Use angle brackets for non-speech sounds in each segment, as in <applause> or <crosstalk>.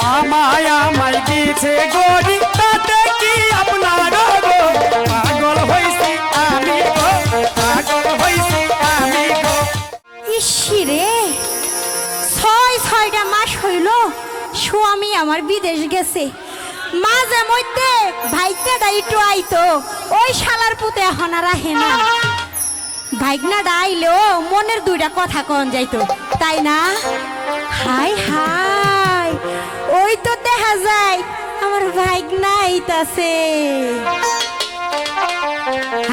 মামায় ছয় ছয়টা মাস হইল, স্বামী আমার বিদেশ গেছে। মাঝে মধ্যে ভাইকনাটা একটু আইতো, ওই শালার পুতে এখন আর আহে না। ভাইকনাটা আইলেও মনের দুইটা কথা কন যাইতো, তাই না? Hi hi. ওই তো দেখা যায়, আমার ভাইকনা আইতাছে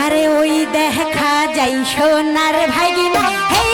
আরে ওই দেখা যাই সোনার ভাগিনা। হেই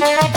Thank <laughs> you.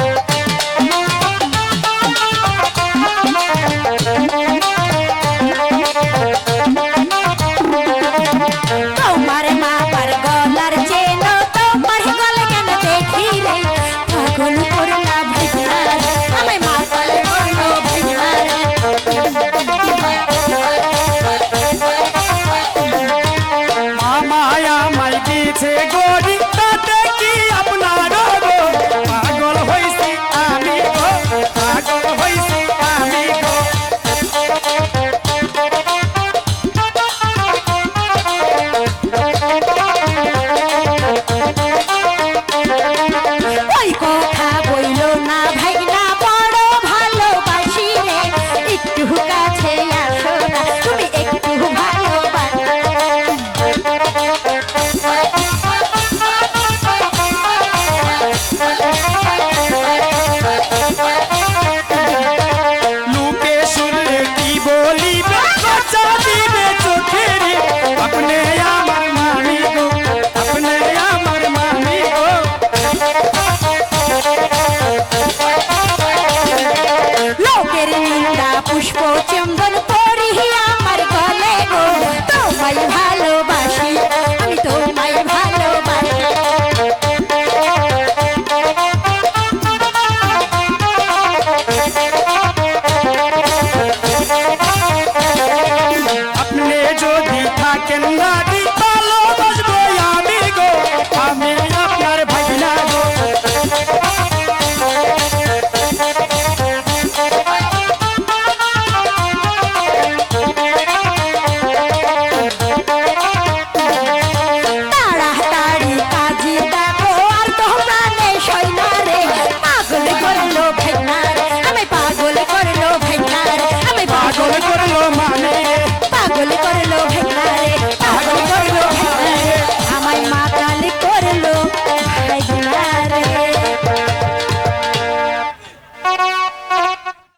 Africa. পুষ্প চন্দন পরিয়া